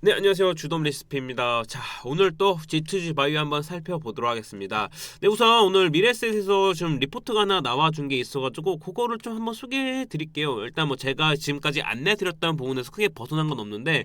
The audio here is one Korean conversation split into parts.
네 안녕하세요. 주돔 리스피입니다. 자 오늘 또 G2G 바이오 한번 살펴보도록 하겠습니다. 네 우선 오늘 미래셋에서 좀 리포트가 하나 나와준 게 있어가지고 그거를 좀 한번 소개해 드릴게요. 일단 뭐 제가 지금까지 안내 드렸던 부분에서 크게 벗어난 건 없는데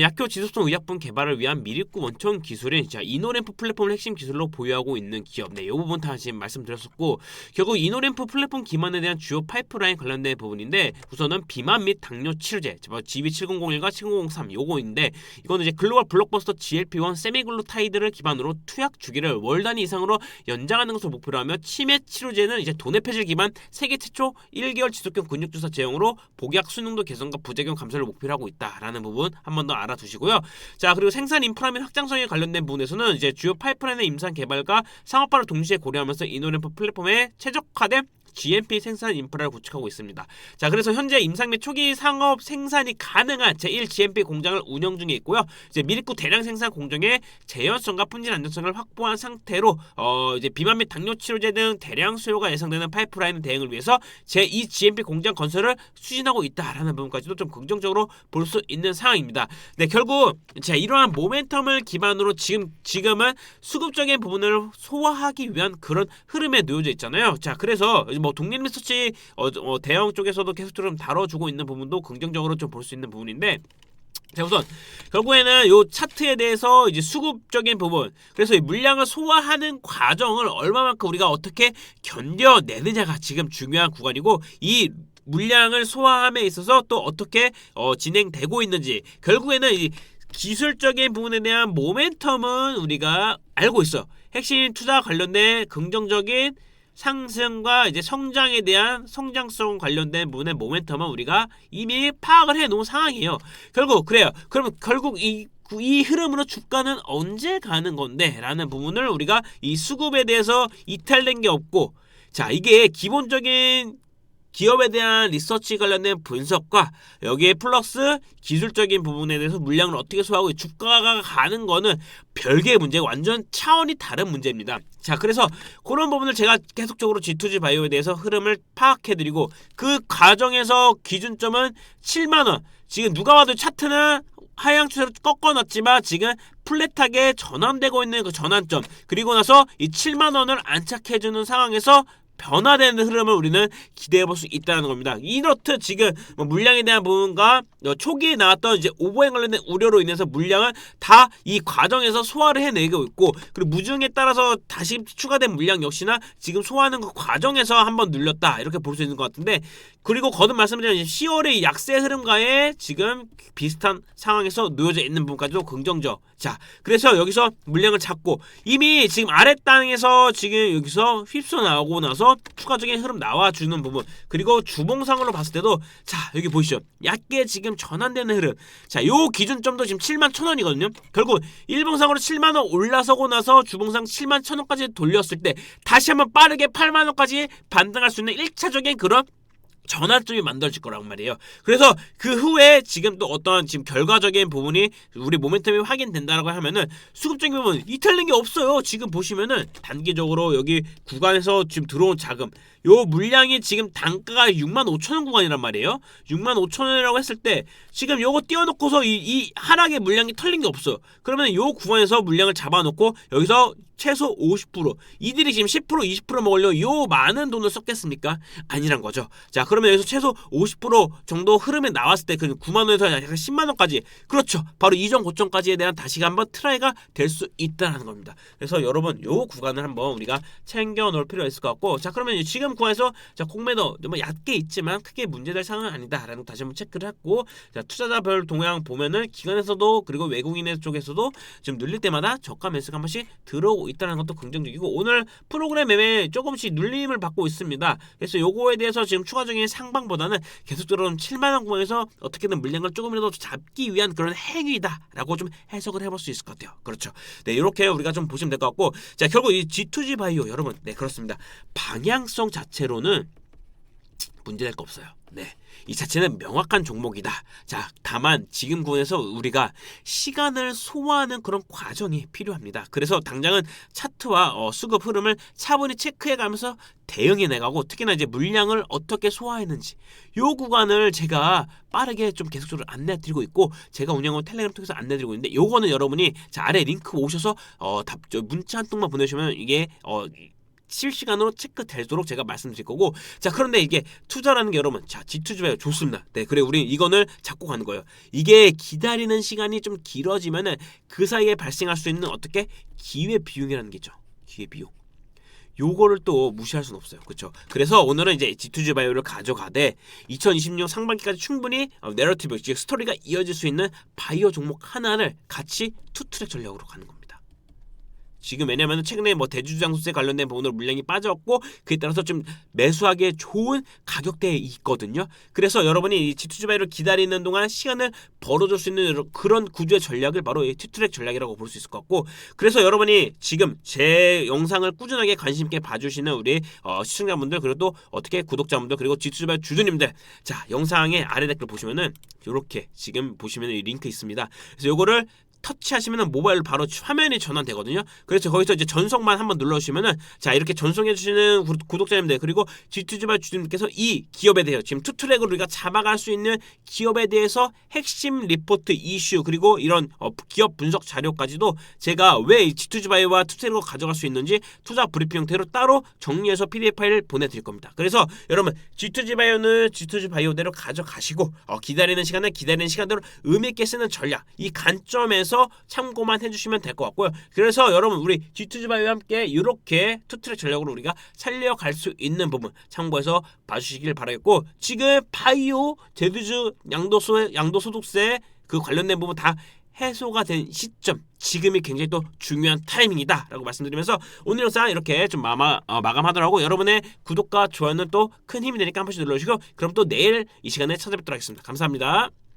약효 지속성 의약품 개발을 위한 미립구 원천 기술인 자 이노램프 플랫폼을 핵심 기술로 보유하고 있는 기업. 네이 부분 다 지금 말씀드렸었고 결국 이노램프 플랫폼 기반에 대한 주요 파이프라인 관련된 부분인데 우선은 비만 및 당뇨 치료제 GB7001과 7003 요거인데 이거는 이제 글로벌 블록버스터 GLP-1 세미글루타이드를 기반으로 투약 주기를 월 단위 이상으로 연장하는 것을 목표로 하며 치매 치료제는 이제 도내 폐질 기반 세계 최초 1개월 지속형 근육 주사 제형으로 복약 수능도 개선과 부작용 감소를 목표로 하고 있다라는 부분 한 번 더 알아두시고요. 자 그리고 생산 인프라 및 확장성에 관련된 부분에서는 이제 주요 파이프라인의 임상 개발과 상업화를 동시에 고려하면서 이노램프 플랫폼에 최적화된 GMP 생산 인프라를 구축하고 있습니다. 자, 그래서 현재 임상 및 초기 상업 생산이 가능한 제1 GMP 공장을 운영 중에 있고요. 이제 미립구 대량 생산 공정의 재현성과 품질 안전성을 확보한 상태로 어 이제 비만 및 당뇨 치료제 등 대량 수요가 예상되는 파이프라인 대응을 위해서 제2 GMP 공장 건설을 추진하고 있다라는 부분까지도 좀 긍정적으로 볼 수 있는 상황입니다. 네, 결국 자 이러한 모멘텀을 기반으로 지금 지금은 수급적인 부분을 소화하기 위한 그런 흐름에 놓여져 있잖아요. 자, 그래서 뭐 독립 리서치 어, 어, 대형 쪽에서도 계속 좀 다뤄주고 있는 부분도 긍정적으로 좀 볼 수 있는 부분인데 자 우선 결국에는 요 차트에 대해서 이제 수급적인 부분 그래서 이 물량을 소화하는 과정을 얼마만큼 우리가 어떻게 견뎌내느냐가 지금 중요한 구간이고 이 물량을 소화함에 있어서 또 어떻게 어, 진행되고 있는지 결국에는 이 기술적인 부분에 대한 모멘텀은 우리가 알고 있어. 핵심 투자 관련된 긍정적인 상승과 이제 성장에 대한 성장성 관련된 부분의 모멘텀은 우리가 이미 파악을 해 놓은 상황이에요. 결국 그래요. 그러면 결국 이, 이 흐름으로 주가는 언제 가는 건데? 라는 부분을 우리가 이 수급에 대해서 이탈된 게 없고 자, 이게 기본적인 기업에 대한 리서치 관련된 분석과 여기에 플러스 기술적인 부분에 대해서 물량을 어떻게 소화하고 주가가 가는 거는 별개의 문제, 완전 차원이 다른 문제입니다. 자, 그래서 그런 부분을 제가 계속적으로 G2G 바이오에 대해서 흐름을 파악해드리고 그 과정에서 기준점은 7만 원. 지금 누가 봐도 차트는 하향 추세로 꺾어놨지만 지금 플랫하게 전환되고 있는 그 전환점 그리고 나서 이 7만 원을 안착해주는 상황에서 변화되는 흐름을 우리는 기대해 볼 수 있다는 겁니다. 이렇듯 지금 뭐 물량에 대한 부분과 어, 초기에 나왔던 이제 오버행 관련된 우려로 인해서 물량은 다이 과정에서 소화를 해내고 있고 그리고 무중에 따라서 다시 추가된 물량 역시나 지금 소화하는 그 과정에서 한번 눌렸다 이렇게 볼 수 있는 것 같은데 그리고 거듭 말씀드린 10월의 약세 흐름과의 지금 비슷한 상황에서 놓여져 있는 부분까지도 긍정적. 자, 그래서 여기서 물량을 잡고 이미 지금 아래 땅에서 지금 여기서 휩써 나오고 나서 추가적인 흐름 나와주는 부분. 그리고 주봉상으로 봤을 때도 자 여기 보시죠? 얕게 지금 전환되는 흐름. 자요 기준점도 지금 7만 천원이거든요. 결국 일봉상으로 7만원 올라서고 나서 주봉상 7만 천원까지 돌렸을 때 다시 한번 빠르게 8만원까지 반등할 수 있는 1차적인 그런 전환점이 만들어질 거란 말이에요. 그래서 그 후에 지금 또 어떤 지금 결과적인 부분이 우리 모멘텀이 확인된다라고 하면은 수급적인 부분 이탈된 게 없어요. 지금 보시면은 단기적으로 여기 구간에서 지금 들어온 자금 요 물량이 지금 단가가 6만 5천 원 구간이란 말이에요. 6만 5천 원이라고 했을 때 지금 요거 띄워놓고서 이, 이 하락의 물량이 털린 게 없어요. 그러면 요 구간에서 물량을 잡아놓고 여기서 최소 50% 이들이 지금 10% 20% 먹으려 요 많은 돈을 썼겠습니까? 아니란 거죠. 자 그러면 여기서 최소 50% 정도 흐름에 나왔을 때 그 9만 원에서 약 10만 원까지 그렇죠. 바로 이전 고점까지에 대한 다시 한번 트라이가 될 수 있다는 겁니다. 그래서 여러분 요 구간을 한번 우리가 챙겨 놓을 필요가 있을 것 같고 자 그러면 지금 구간에서 자 공매도 뭐 얕게 있지만 크게 문제될 상황은 아니다라는 거 다시 한번 체크를 했고 자 투자자별 동향 보면은 기관에서도 그리고 외국인의 쪽에서도 지금 눌릴 때마다 저가 매수가 한 번씩 들어오고 있다는 것도 긍정적이고 오늘 프로그램 매매 조금씩 눌림을 받고 있습니다. 그래서 요거에 대해서 지금 추가적인 상방보다는 계속적으로 7만 원 구간에서 어떻게든 물량을 조금이라도 잡기 위한 그런 행위다라고 좀 해석을 해볼 수 있을 것 같아요. 그렇죠. 네 이렇게 우리가 좀 보시면 될 것 같고 자 결국 이 G2G 바이오 여러분 네 그렇습니다. 방향성 자체로는 문제될 거 없어요. 네. 이 자체는 명확한 종목이다. 자, 다만 지금 구간에서 우리가 시간을 소화하는 그런 과정이 필요합니다. 그래서 당장은 차트와 어, 수급 흐름을 차분히 체크해 가면서 대응해 나가고 특히나 이제 물량을 어떻게 소화했는지 요 구간을 제가 빠르게 좀 계속적으로 안내 드리고 있고 제가 운영하는 텔레그램 통해서 안내 드리고 있는데 요거는 여러분이 자 아래 링크 오셔서 어답저 문자 한 통만 보내주시면 이게 어 실시간으로 체크되도록 제가 말씀드릴 거고 자 그런데 이게 투자라는 게 여러분 자 G2주에 좋습니다 네 그래 우리 이거는 잡고 가는 거예요 이게 기다리는 시간이 좀 길어지면은 그 사이에 발생할 수 있는 어떻게 기회 비용이라는 게죠 기회 비용 요거를 또 무시할 수는 없어요. 그렇죠? 그래서 오늘은 이제 G2G 바이오를 가져가되 2026년 상반기까지 충분히 어, 내러티브, 즉 스토리가 이어질 수 있는 바이오 종목 하나를 같이 투트랙 전략으로 가는 겁니다. 지금 왜냐면 최근에 뭐 대주장수세 관련된 오늘 물량이 빠졌고 그에 따라서 좀 매수하기에 좋은 가격대에 있거든요. 그래서 여러분이 이 G2G 바이오를 기다리는 동안 시간을 벌어줄 수 있는 그런 구조의 전략을 바로 이 투트랙 전략이라고 볼 수 있을 것 같고 그래서 여러분이 지금 제 영상을 꾸준하게 관심 있게 봐주시는 우리 어, 시청자분들 그리고 또 어떻게 구독자분들 그리고 G2G 바이오 주주님들 자 영상의 아래 댓글 보시면은 이렇게 지금 보시면 이 링크 있습니다. 그래서 요거를 터치하시면은 모바일로 바로 화면이 전환되거든요. 그래서 거기서 이제 전송만 한번 눌러주시면은 자 이렇게 전송해 주시는 구- 구독자님들 그리고 G2G발 주주님께서 이 기업에 대해서 지금 투트랙으로 우리가 잡아갈 수 있는 기업에 대해서 핵심 리포트 이슈 그리고 이런 어, 기업 분석 자료까지도 제가 왜 G2G바이오와 투트랙으로 가져갈 수 있는지 투자 브리핑 형태로 따로 정리해서 PDF 파일 보내드릴 겁니다. 그래서 여러분 G2G바이오는 G2G바이오대로 가져가시고 어, 기다리는 시간에 기다리는 시간대로 의미 있게 쓰는 전략 이 관점에서 참고만 해주시면 될 것 같고요. 그래서 여러분 우리 G2G바이오와 함께 이렇게 투트랙 전략으로 우리가 살려갈 수 있는 부분 참고해서 봐주시길 바라겠고 지금 바이오 제주주 양도소 양도소득세 그 관련된 부분 다 해소가 된 시점 지금이 굉장히 또 중요한 타이밍이다라고 말씀드리면서 오늘 영상 이렇게 좀 마마, 어, 마감하더라고 여러분의 구독과 좋아요는 또 큰 힘이 되니까 한 번씩 눌러주시고 그럼 또 내일 이 시간에 찾아뵙도록 하겠습니다 감사합니다